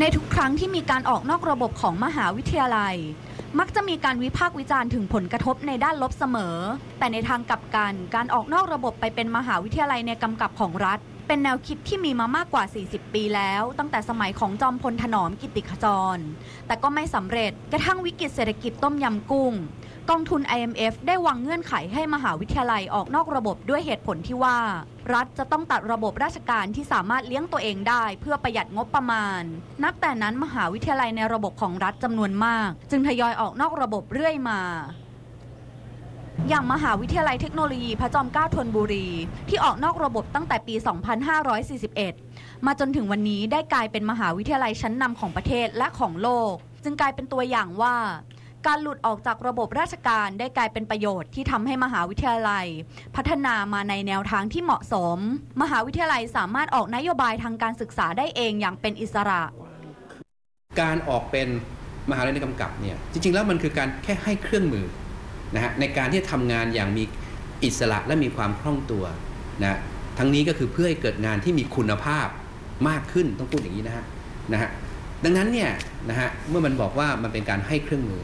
ในทุกครั้งที่มีการออกนอกระบบของมหาวิทยาลัย มักจะมีการวิพากษ์วิจารณ์ถึงผลกระทบในด้านลบเสมอ แต่ในทางกลับกัน การออกนอกระบบไปเป็นมหาวิทยาลัยในกำกับของรัฐ เป็นแนวคิดที่มีมามากกว่า 40 ปีแล้ว ตั้งแต่สมัยของจอมพลถนอมกิติขจร แต่ก็ไม่สำเร็จกระทั่งวิกฤตเศรษฐกิจต้มยำกุ้ง กองทุน IMF ได้วางเงื่อนไขให้มหาวิทยาลัยออกนอกระบบด้วยเหตุผลที่ว่า รัฐจะต้องตัดระบบราชการที่สามารถเลี้ยงตัวเองได้ เพื่อประหยัดงบประมาณ นับแต่นั้นมหาวิทยาลัยในระบบของรัฐจำนวนมาก จึงทยอยออกนอกระบบเรื่อยมาอย่างมหาวิทยาลัยเทคโนโลยีพระจอมเกล้าธนบุรี ที่ออกนอกระบบตั้งแต่ปี 2541 มาจนถึงวันนี้ได้กลายเป็นมหาวิทยาลัยชั้นนำของประเทศและของโลก จึงกลายเป็นตัวอย่างว่า การหลุดออกจากระบบราชการได้กลายเป็นประโยชน์ที่ทำให้มหาวิทยาลัย พัฒนามาในแนวทางที่เหมาะสม มหาวิทยาลัยสามารถออกนโยบายทางการศึกษาได้เองอย่างเป็นอิสระ การออกเป็นมหาลัยในกำกับเนี่ยจริง ๆ แล้วมันคือการแค่ให้เครื่องมือนะฮะในการที่จะทำงานอย่างมีอิสระและมีความคล่องตัวนะทั้งนี้ก็คือเพื่อให้เกิดงานที่มีคุณภาพมากขึ้นต้องพูดอย่างนี้นะฮะนะฮะดังนั้นเนี่ยนะฮะเมื่อมันบอกว่ามันเป็นการให้เครื่องมือ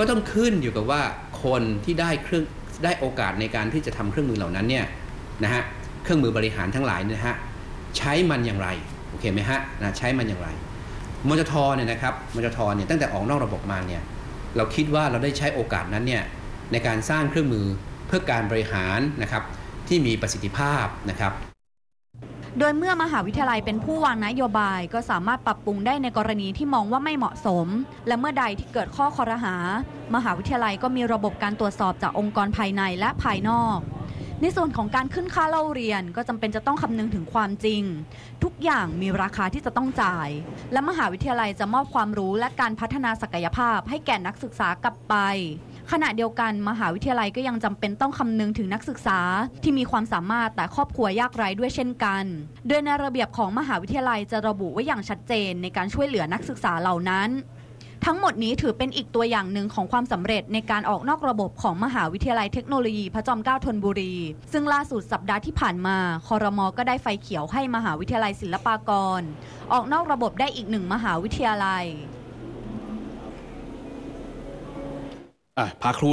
ก็ต้องขึ้นอยู่กับว่าคนที่ได้เครื่องได้โอกาสในการที่จะทำเครื่องมือเหล่านั้นเนี่ยนะฮะเครื่องมือบริหารทั้งหลายเนี่ยนะฮะใช้มันอย่างไรโอเคไหมฮะนะใช้มันอย่างไรมจทเนี่ยนะครับมจทเนี่ยตั้งแต่ออกนอกระบบมาเนี่ยเราคิดว่าเราได้ใช้โอกาสนั้นเนี่ยในการสร้างเครื่องมือเพื่อการบริหารนะครับที่มีประสิทธิภาพนะครับ โดยเมื่อมหาวิทยาลัยเป็นผู้วางนโยบาย ก็สามารถปรับปรุงได้ในกรณีที่มองว่าไม่เหมาะสม และเมื่อใดที่เกิดข้อคอรหา มหาวิทยาลัยก็มีระบบการตรวจสอบจากองค์กรภายในและภายนอก ในส่วนของการขึ้นค่าเล่าเรียนก็จำเป็นจะต้องคำนึงถึงความจริง ทุกอย่างมีราคาที่จะต้องจ่าย และมหาวิทยาลัยจะมอบความรู้และการพัฒนาศักยภาพให้แก่นักศึกษากลับไป ขณะเดียวกันมหาวิทยาลัยก็ยังจำเป็นต้องคำนึงถึงนักศึกษา ที่มีความสามารถแต่ครอบครัวยากไร้ด้วยเช่นกัน โดยในระเบียบของมหาวิทยาลัยจะระบุไว้อย่างชัดเจนในการช่วยเหลือนักศึกษาเหล่านั้น ทั้งหมดนี้ถือเป็นอีกตัวอย่างหนึ่งของความสำเร็จในการออกนอกระบบของมหาวิทยาลัยเทคโนโลยีพระจอมเกล้าธนบุรี ซึ่งล่าสุดสัปดาห์ที่ผ่านมาคอรมอก็ได้ไฟเขียวให้มหาวิทยาลัยศิลปากร ออกนอกระบบได้อีกหนึ่งมหาวิทยาลัย พักครู่